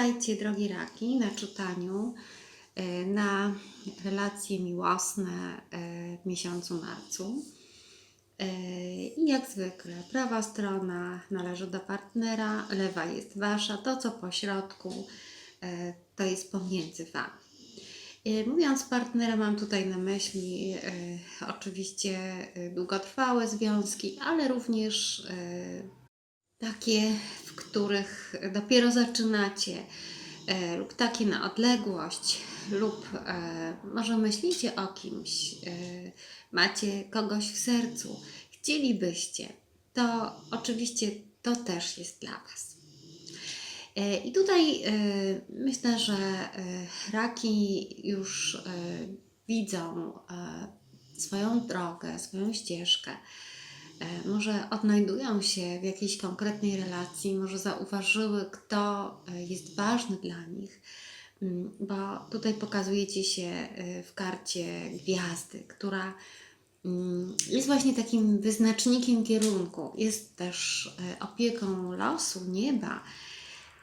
Witajcie drogie raki na czytaniu e, na relacje miłosne e, w miesiącu marcu. E, I jak zwykle prawa strona należy do partnera, lewa jest wasza, to co po środku to jest pomiędzy wami. Mówiąc partnera, mam tutaj na myśli oczywiście długotrwałe związki, ale również takie, w których dopiero zaczynacie, e, lub takie na odległość, lub e, może myślicie o kimś, e, macie kogoś w sercu, chcielibyście, to oczywiście to też jest dla Was. I tutaj myślę, że raki już widzą swoją drogę, swoją ścieżkę. E, Może odnajdują się w jakiejś konkretnej relacji, może zauważyły, kto e, jest ważny dla nich, Mm, bo tutaj pokazujecie się e, w karcie gwiazdy, która mm, jest właśnie takim wyznacznikiem kierunku, jest też opieką losu, nieba,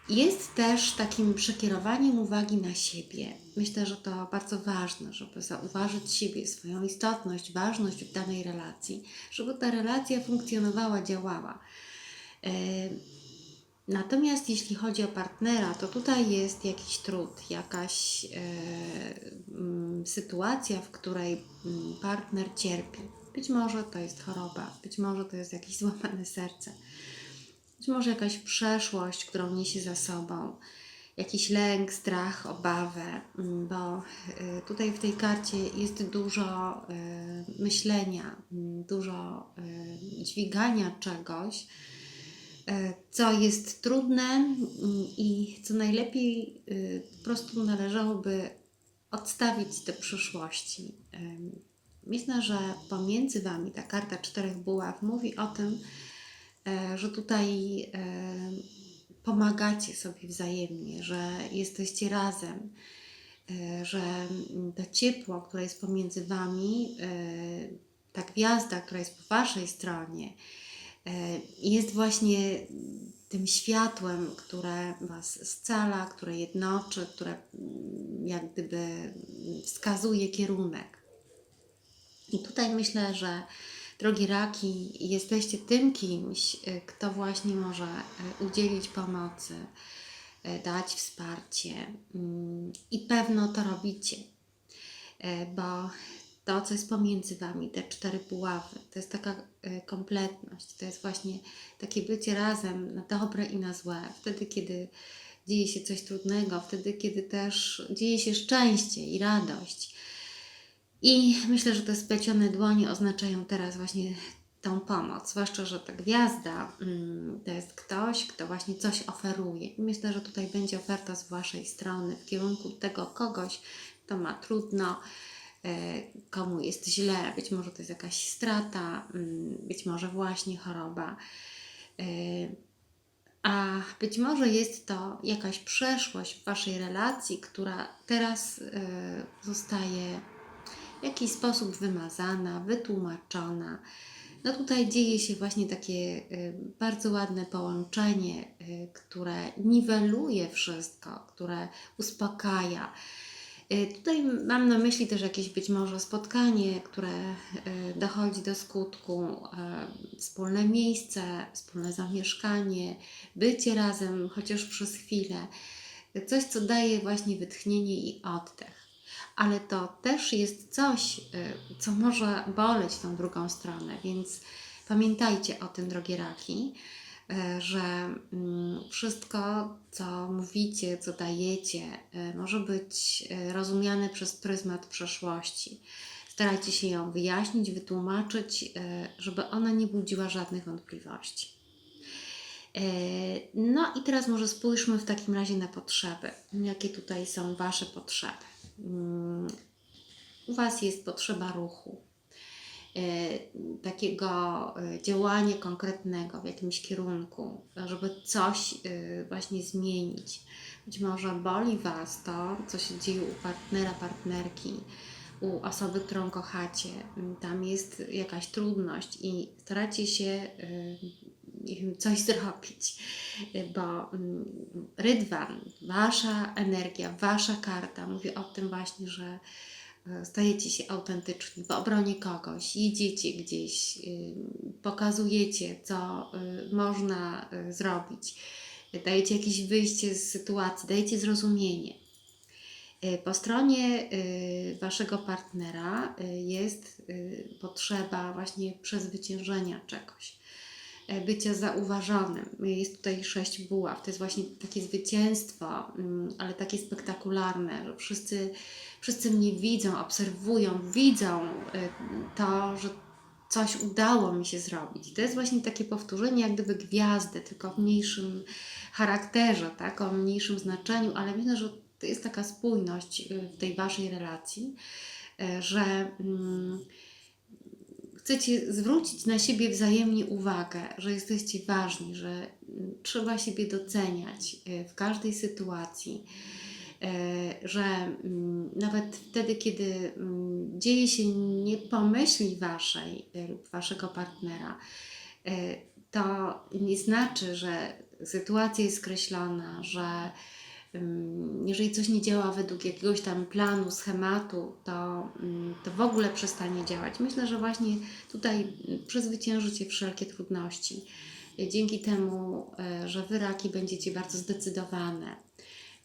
jest też takim przekierowaniem uwagi na siebie. Myślę, że to bardzo ważne, żeby zauważyć siebie, swoją istotność, ważność w danej relacji, żeby ta relacja funkcjonowała, działała. E, Natomiast jeśli chodzi o partnera, to tutaj jest jakiś trud, jakaś e, mm, sytuacja, w której mm, partner cierpi. Być może to jest choroba, być może to jest jakieś złamane serce, może jakaś przeszłość, którą niesie za sobą, jakiś lęk, strach, obawę, mm, bo y, tutaj w tej karcie jest dużo y, myślenia, mm, dużo y, dźwigania czegoś, co jest trudne mm, i co najlepiej po prostu należałoby odstawić do przyszłości. Myślę, że pomiędzy Wami ta karta czterech buław mówi o tym, że tutaj e, pomagacie sobie wzajemnie, że jesteście razem, e, że to ciepło, które jest pomiędzy Wami, e, ta gwiazda, która jest po Waszej stronie, e, jest właśnie tym światłem, które Was scala, które jednoczy, które mm, jak gdyby wskazuje kierunek. I tutaj myślę, że drogie raki, jesteście tym kimś, y, kto właśnie może y, udzielić pomocy, y, dać wsparcie mm, i pewno to robicie, bo to, co jest pomiędzy Wami, te cztery puławy, to jest taka kompletność, to jest właśnie takie bycie razem na dobre i na złe, wtedy, kiedy dzieje się coś trudnego, wtedy, kiedy też dzieje się szczęście i radość. I myślę, że te splecione dłonie oznaczają teraz właśnie tą pomoc, zwłaszcza, że ta gwiazda mm, to jest ktoś, kto właśnie coś oferuje. I myślę, że tutaj będzie oferta z Waszej strony w kierunku tego kogoś, kto ma trudno, e, komu jest źle, być może to jest jakaś strata, mm, być może właśnie choroba. E, A być może jest to jakaś przeszłość w Waszej relacji, która teraz e, zostaje w jakiś sposób wymazana, wytłumaczona. No tutaj dzieje się właśnie takie y, bardzo ładne połączenie, y, które niweluje wszystko, które uspokaja. Y, Tutaj mam na myśli też jakieś być może spotkanie, które dochodzi do skutku, wspólne miejsce, wspólne zamieszkanie, bycie razem chociaż przez chwilę. Coś, co daje właśnie wytchnienie i oddech ale to też jest coś, y, co może boleć tą drugą stronę, więc pamiętajcie o tym, drogie raki, y, że mm, wszystko, co mówicie, co dajecie, y, może być rozumiane przez pryzmat przeszłości. Starajcie się ją wyjaśnić, wytłumaczyć, żeby ona nie budziła żadnych wątpliwości. No i teraz może spójrzmy w takim razie na potrzeby. Jakie tutaj są Wasze potrzeby? Mm, U Was jest potrzeba ruchu, e, takiego e, działania konkretnego w jakimś kierunku, żeby coś e, właśnie zmienić. Być może boli Was to, co się dzieje u partnera, partnerki, u osoby, którą kochacie. Tam jest jakaś trudność i staracie się coś zrobić, bo mm, rydwan, wasza energia, wasza karta mówi o tym właśnie, że e, stajecie się autentyczni w obronie kogoś, jedziecie gdzieś, y, pokazujecie, co y, można y, zrobić, dajecie jakieś wyjście z sytuacji, dajecie zrozumienie. Po stronie waszego partnera jest potrzeba właśnie przezwyciężenia czegoś, y, bycia zauważonym. Jest tutaj sześć buław. To jest właśnie takie zwycięstwo, mm, ale takie spektakularne, że wszyscy, wszyscy mnie widzą, obserwują, widzą y, to, że coś udało mi się zrobić. To jest właśnie takie powtórzenie jak gdyby gwiazdy, tylko w mniejszym charakterze, tak? o mniejszym znaczeniu, ale myślę, że to jest taka spójność y, w tej waszej relacji, że mm, chcecie zwrócić na siebie wzajemnie uwagę, że jesteście ważni, że mm, trzeba siebie doceniać y, w każdej sytuacji, y, że mm, nawet wtedy, kiedy mm, dzieje się nie pomyśli waszej y, lub waszego partnera, to nie znaczy, że sytuacja jest skreślona, że jeżeli coś nie działa według jakiegoś tam planu, schematu, to, ym, to w ogóle przestanie działać. Myślę, że właśnie tutaj y, przezwyciężycie wszelkie trudności. Y, Dzięki temu, y, że wy raki będziecie bardzo zdecydowane.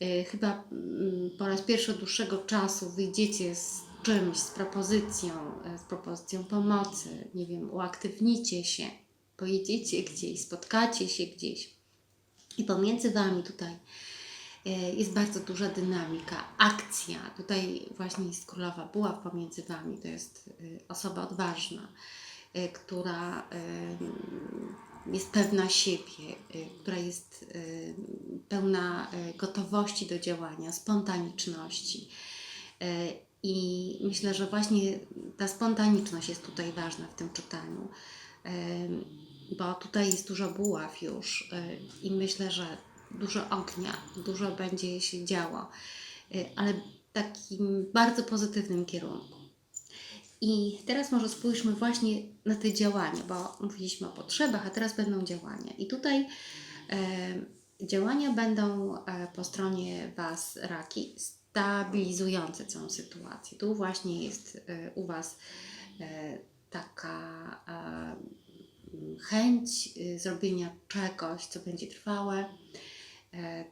Y, Chyba ym, po raz pierwszy od dłuższego czasu wyjdziecie z czymś, z propozycją, z propozycją pomocy, nie wiem, uaktywnicie się, pojedziecie gdzieś, spotkacie się gdzieś. I pomiędzy Wami tutaj jest bardzo duża dynamika, akcja. Tutaj właśnie jest królowa buław pomiędzy Wami. To jest e, osoba odważna, e, która e, jest pewna siebie, e, która jest e, pełna e, gotowości do działania, spontaniczności. E, I myślę, że właśnie ta spontaniczność jest tutaj ważna w tym czytaniu, bo tutaj jest dużo buław już e, i myślę, że dużo ognia, dużo będzie się działo, e, ale w takim bardzo pozytywnym kierunku. I teraz może spójrzmy właśnie na te działania, bo mówiliśmy o potrzebach, a teraz będą działania. I tutaj e, działania będą e, po stronie Was, raki, stabilizujące całą sytuację. Tu właśnie jest e, u Was e, taka e, chęć y, zrobienia czegoś, co będzie trwałe,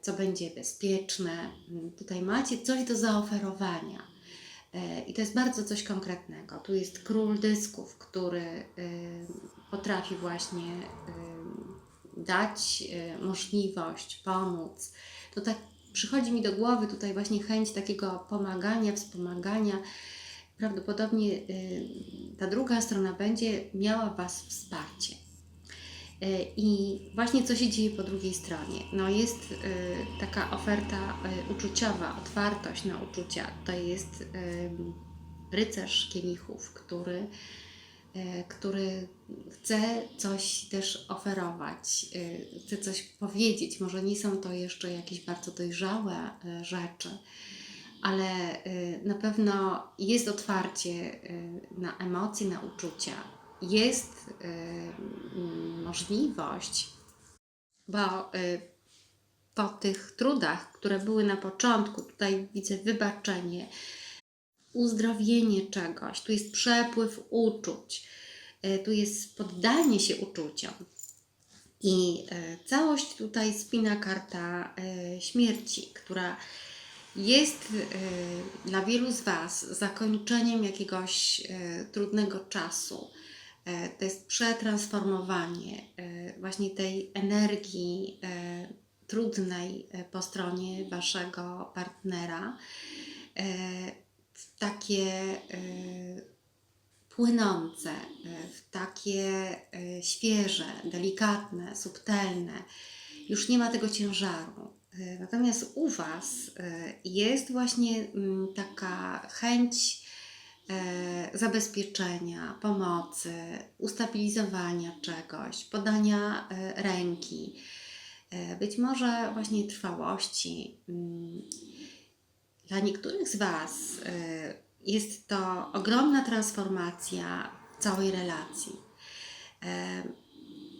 co będzie bezpieczne. Tutaj macie coś do zaoferowania. E, I to jest bardzo coś konkretnego. Tu jest król dysków, który y, potrafi właśnie dać możliwość, pomóc. To tak przychodzi mi do głowy tutaj właśnie chęć takiego pomagania, wspomagania. Prawdopodobnie ta druga strona będzie miała Was wsparcie. Y, I właśnie co się dzieje po drugiej stronie? No jest y, taka oferta y, uczuciowa, otwartość na uczucia. To jest rycerz kielichów, który, który chce coś też oferować, chce coś powiedzieć. Może nie są to jeszcze jakieś bardzo dojrzałe rzeczy, ale na pewno jest otwarcie na emocje, na uczucia. Jest możliwość, bo y, po tych trudach, które były na początku, tutaj widzę wybaczenie, uzdrowienie czegoś, tu jest przepływ uczuć, y, tu jest poddanie się uczuciom. I y, całość tutaj spina karta śmierci, która jest dla wielu z Was zakończeniem jakiegoś trudnego czasu. Y, To jest przetransformowanie y, właśnie tej energii y, trudnej po stronie Waszego partnera w takie płynące, w takie świeże, delikatne, subtelne. Już nie ma tego ciężaru. Natomiast u Was jest właśnie mm, taka chęć e, zabezpieczenia, pomocy, ustabilizowania czegoś, podania e, ręki, e, być może właśnie trwałości. Mm, Dla niektórych z Was e, jest to ogromna transformacja całej relacji. E,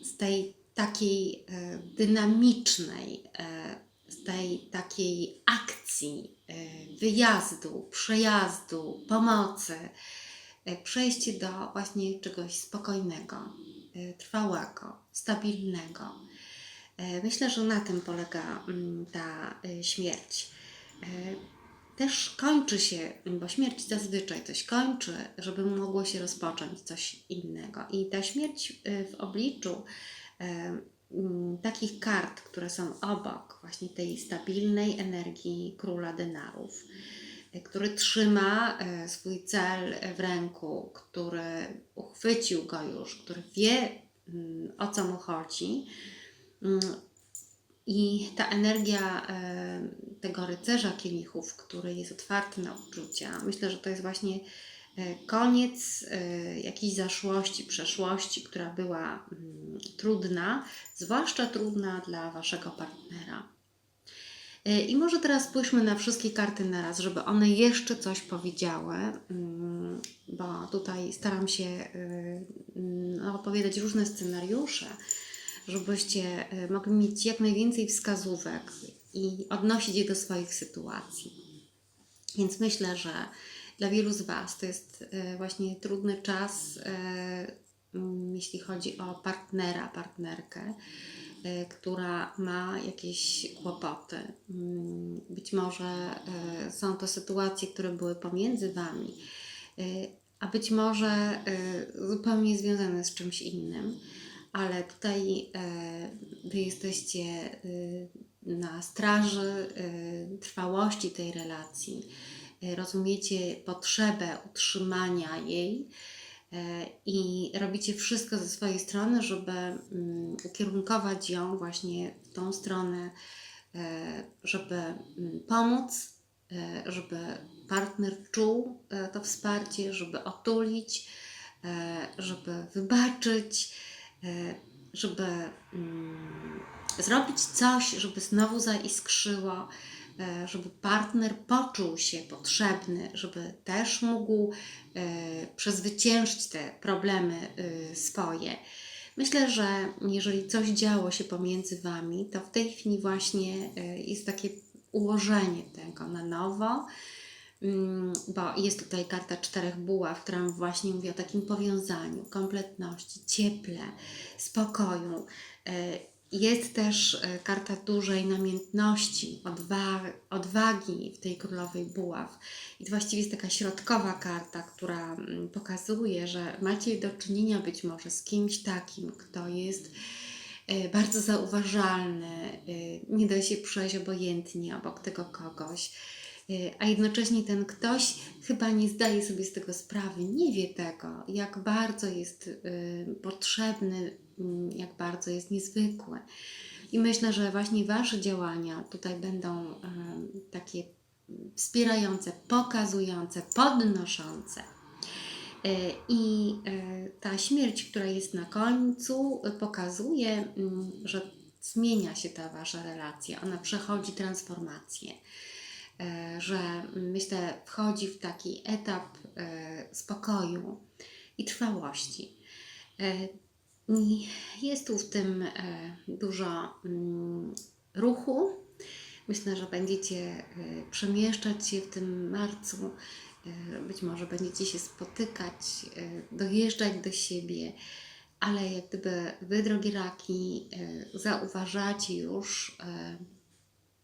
Z tej takiej e, dynamicznej, e, z tej takiej akcji, e, wyjazdu, przejazdu, pomocy, e, przejście do właśnie czegoś spokojnego, e, trwałego, stabilnego. Myślę, że na tym polega mm, ta śmierć. Też kończy się, bo śmierć zazwyczaj coś kończy, żeby mogło się rozpocząć coś innego. I ta śmierć w obliczu takich kart, które są obok właśnie tej stabilnej energii króla denarów, e, który trzyma e, swój cel w ręku, który uchwycił go już, który wie mm, o co mu chodzi. Mm, I ta energia e, tego rycerza kielichów, który jest otwarty na uczucia, myślę, że to jest właśnie koniec e, jakiejś zaszłości, przeszłości, która była mm, trudna, zwłaszcza trudna dla waszego partnera. E, I może teraz spójrzmy na wszystkie karty naraz, żeby one jeszcze coś powiedziały, mm, bo tutaj staram się mm, opowiadać różne scenariusze, żebyście mogli mieć jak najwięcej wskazówek i odnosić je do swoich sytuacji. Więc myślę, że dla wielu z Was to jest y, właśnie trudny czas, mm, jeśli chodzi o partnera, partnerkę, y, która ma jakieś kłopoty. Mm, Być może są to sytuacje, które były pomiędzy Wami, a być może zupełnie związane z czymś innym, ale tutaj Wy jesteście na straży trwałości tej relacji rozumiecie potrzebę utrzymania jej e, i robicie wszystko ze swojej strony, żeby mm, ukierunkować ją właśnie w tą stronę, e, żeby mm, pomóc, e, żeby partner czuł e, to wsparcie, żeby otulić, e, żeby wybaczyć, e, żeby mm, zrobić coś, żeby znowu zaiskrzyło, e, żeby partner poczuł się potrzebny, żeby też mógł e, przezwyciężyć te problemy e, swoje. Myślę, że jeżeli coś działo się pomiędzy Wami, to w tej chwili właśnie e, jest takie ułożenie tego na nowo, Mm, bo jest tutaj karta czterech buław, która właśnie mówi o takim powiązaniu, kompletności, cieple, spokoju. Jest też e, karta dużej namiętności, odwa- odwagi w tej królowej buław. I to właściwie jest taka środkowa karta, która mm, pokazuje, że macie do czynienia być może z kimś takim, kto jest e, bardzo zauważalny, e, nie da się przejść obojętnie obok tego kogoś a jednocześnie ten ktoś chyba nie zdaje sobie z tego sprawy, nie wie tego, jak bardzo jest potrzebny, jak bardzo jest niezwykły. I myślę, że właśnie Wasze działania tutaj będą takie wspierające, pokazujące, podnoszące. Y, I y, ta śmierć, która jest na końcu, pokazuje, mm, że zmienia się ta Wasza relacja, ona przechodzi transformację e, że myślę, wchodzi w taki etap e, spokoju i trwałości. Jest tu w tym e, dużo mm, ruchu. Myślę, że będziecie e, przemieszczać się w tym marcu. E, Być może będziecie się spotykać, dojeżdżać do siebie, ale jak gdyby wy, drogie raki, zauważacie już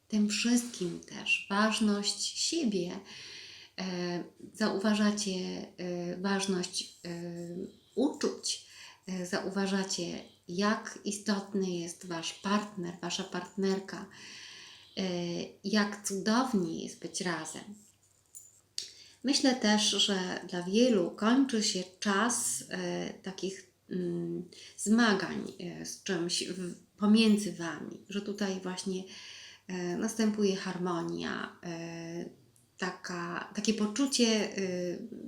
tym wszystkim też ważność siebie. Zauważacie ważność uczuć, zauważacie, jak istotny jest Wasz partner, Wasza partnerka, e, jak cudownie jest być razem. Myślę też, że dla wielu kończy się czas e, takich mm, zmagań e, z czymś pomiędzy Wami, że tutaj właśnie e, następuje harmonia, e, taka, takie poczucie e,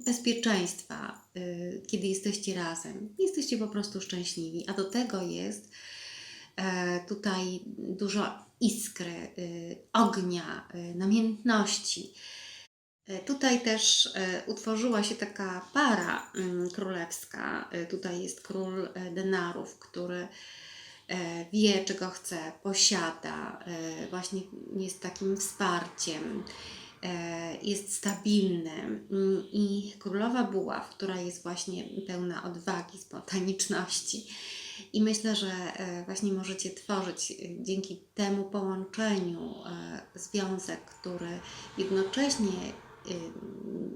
bezpieczeństwa, e, kiedy jesteście razem. Jesteście po prostu szczęśliwi, a do tego jest e, tutaj dużo iskry, e, ognia, namiętności. E, Tutaj też e, utworzyła się taka para mm, królewska. Tutaj jest król denarów, który wie, czego chce, posiada, właśnie jest takim wsparciem, jest stabilny. Mm, I królowa buław, która jest właśnie pełna odwagi, spontaniczności. I myślę, że e, właśnie możecie tworzyć e, dzięki temu połączeniu e, związek, który jednocześnie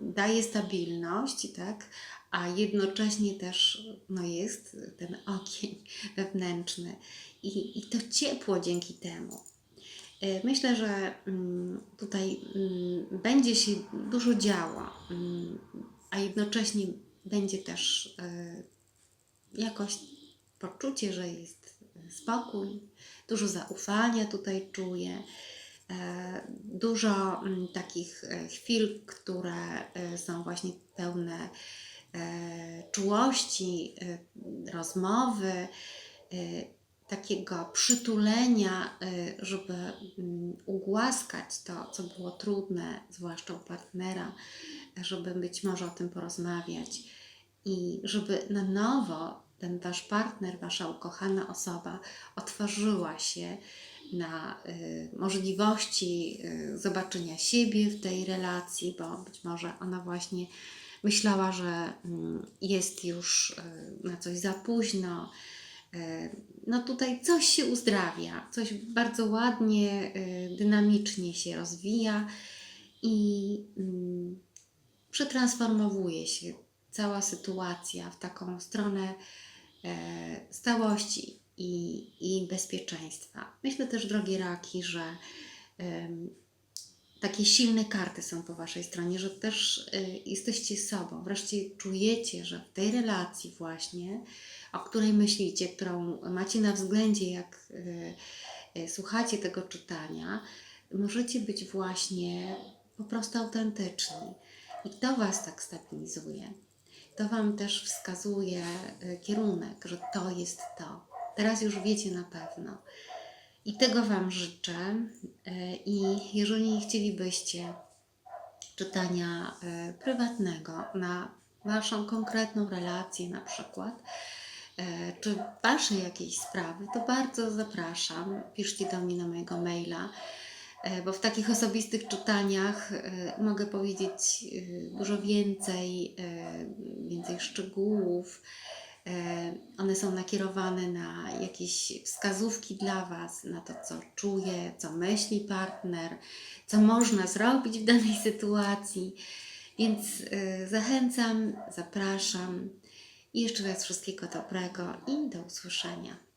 daje stabilność, tak? a jednocześnie też no, jest ten ogień wewnętrzny i, i to ciepło dzięki temu. E, Myślę, że mm, tutaj mm, będzie się dużo działo, mm, a jednocześnie będzie też e, jakoś poczucie, że jest spokój, dużo zaufania tutaj czuję. E, Dużo takich chwil, które są właśnie pełne czułości, rozmowy, takiego przytulenia, e, żeby mm, ugłaskać to, co było trudne, zwłaszcza u partnera, żeby być może o tym porozmawiać i żeby na nowo ten wasz partner, wasza ukochana osoba otworzyła się na y, możliwości y, zobaczenia siebie w tej relacji, bo być może ona właśnie myślała, że mm, jest już y, na coś za późno. Y, No tutaj coś się uzdrawia, coś bardzo ładnie, y, dynamicznie się rozwija i mm, przetransformowuje się cała sytuacja w taką stronę e, stałości i, i bezpieczeństwa. Myślę też, drogie raki, że takie silne karty są po Waszej stronie, że też y, jesteście sobą. Wreszcie czujecie, że w tej relacji właśnie, o której myślicie, którą macie na względzie, jak y, y, słuchacie tego czytania, możecie być właśnie po prostu autentyczni. I to Was tak stabilizuje. To Wam też wskazuje kierunek, że to jest to. Teraz już wiecie na pewno. I tego Wam życzę. Y, I jeżeli chcielibyście czytania y, prywatnego na Waszą konkretną relację, na przykład, y, czy Wasze jakieś sprawy, to bardzo zapraszam. Piszcie do mnie na mojego maila, bo w takich osobistych czytaniach mogę powiedzieć dużo więcej, więcej szczegółów. E, One są nakierowane na jakieś wskazówki dla Was, na to, co czuje, co myśli partner, co można zrobić w danej sytuacji. Więc y, zachęcam, zapraszam i jeszcze raz wszystkiego dobrego i do usłyszenia.